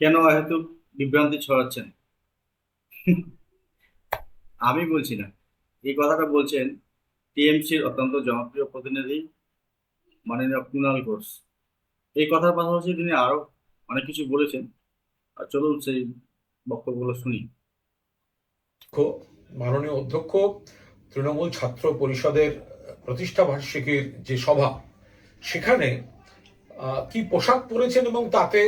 কেন হয়তো বিভ্রান্তি ছড়াচ্ছেন? আমি বলছি না। এই কথাটা বলছেন টিএমসির অত্যন্ত জনপ্রিয় প্রতিনিধি মাননীয় কুণাল ঘোষ। এই কথার পাশাপাশি তিনি আরও অনেক কিছু বলেছেন। আর চলুন সেই বক্তব্যগুলো শুনি। মাননীয় অধ্যক্ষ, তৃণমূল ছাত্র পরিষদের প্রতিষ্ঠা বার্ষিকীর যে সভা, সেখানে কি পোশাক পরেছেন এবং তাতে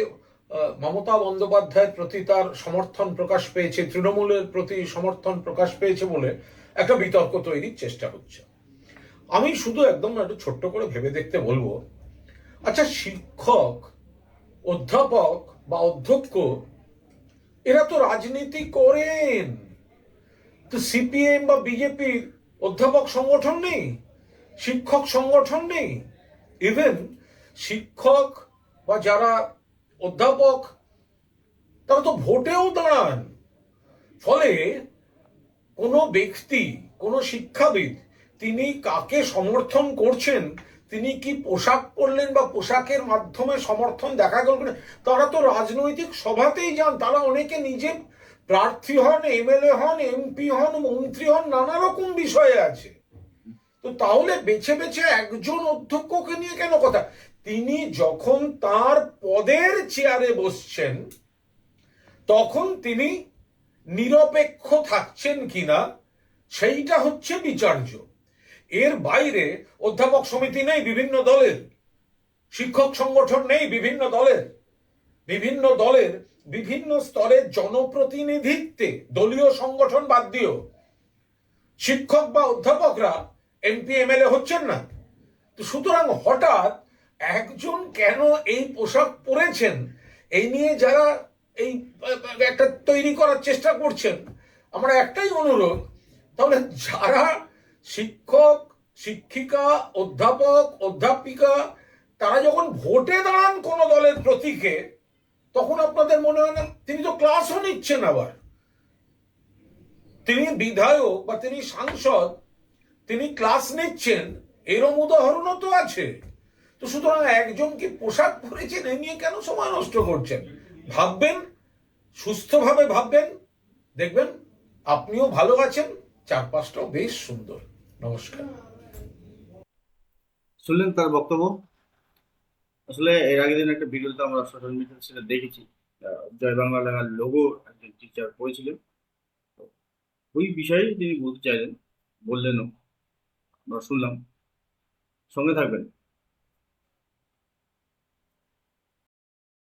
মমতা বন্দ্যোপাধ্যায়ের প্রতি তার সমর্থন প্রকাশ পেয়েছে, তৃণমূলের প্রতি সমর্থন প্রকাশ পেয়েছে বলে একটা বিতর্ক তৈরির চেষ্টা হচ্ছে। আমি শুধু একদম একটু ছোট্ট করে ভেবে দেখতে বলব আচ্ছা শিক্ষক, অধ্যাপক বা অধ্যক্ষ, এরা তো রাজনীতি করেন। তো সিপিএম বা বিজেপির অধ্যাপক সংগঠন নেই, শিক্ষক সংগঠন নেই। ইভেন শিক্ষক বা যারা অধ্যাপক, তারা তো ভোটেও দাঁড়ান। ফলে কোনো ব্যক্তি, কোনো শিক্ষাবিদ, তিনি কাকে সমর্থন করছেন, তিনি কি পোশাক পরলেন বা পোশাকের মাধ্যমে সমর্থন দেখা গেল তারা তো রাজনৈতিক সভাতেই যান, তারা অনেকে নিজে প্রার্থী হন, এমএলএ হন, এমপি হন, মন্ত্রী হন, নানা রকম বিষয়ে আছে। তো তাহলে বেছে বেছে একজন অধ্যক্ষকে নিয়ে কেন কথা? তিনি যখন তার পদের চেয়ারে বসছেন, তখন তিনি নিরপেক্ষ থাকছেন কিনা, সেইটা হচ্ছে বিচার্য। এর বাইরে অধ্যাপক সমিতি নেই বিভিন্ন দলের, শিক্ষক সংগঠন নেই বিভিন্ন দলের বিভিন্ন দলের বিভিন্ন স্তরের জনপ্রতিনিধিত্বে দলীয় সংগঠন বাদ দিও শিক্ষক বা অধ্যাপকরা এমপি এমএলএ হচ্ছেন না। তো সুতরাং হঠাৎ একজন কেন এই পোশাক পরেছেন? এই নিয়ে যারা এই একটা তৈরি করার চেষ্টা করছেন, আমার একটাই অনুরোধ, তাহলে যারা শিক্ষক, শিক্ষিকা, অধ্যাপক, অধ্যাপিকা, তারা যখন ভোটে দাঁড়ান কোনো দলের প্রতীকে, তখন আপনাদের মনে হয় না, তিনি তো ক্লাসও নিচ্ছেন আবার। তিনি বিধায়ক বা তিনি সাংসদ তিনি ক্লাস নিচ্ছেন, এরম উদাহরণও তো আছে। তো সুতরাং একজন কি পোশাক পরেছেন, এ নিয়ে কেন সময় নষ্ট করছেন? ভাববেন, সুস্থভাবে ভাববেন। দেখবেন, আপনিও ভালো আছেন, চারপাশটাও বেশ সুন্দর। নমস্কার। শুনলেন তার বক্তব্য? আসলে এর আগের দিন একটা ভিডিওতে আমরা সোশ্যাল মিডিয়াতে সেটা দেখেছি। জয় বাংলা লেখার লোগো একজন টিচার পড়েছিলেন। ওই বিষয়ে তিনি বলতে চাইলেন, বললেনও। আমরা শুনলাম। সঙ্গে থাকবেন।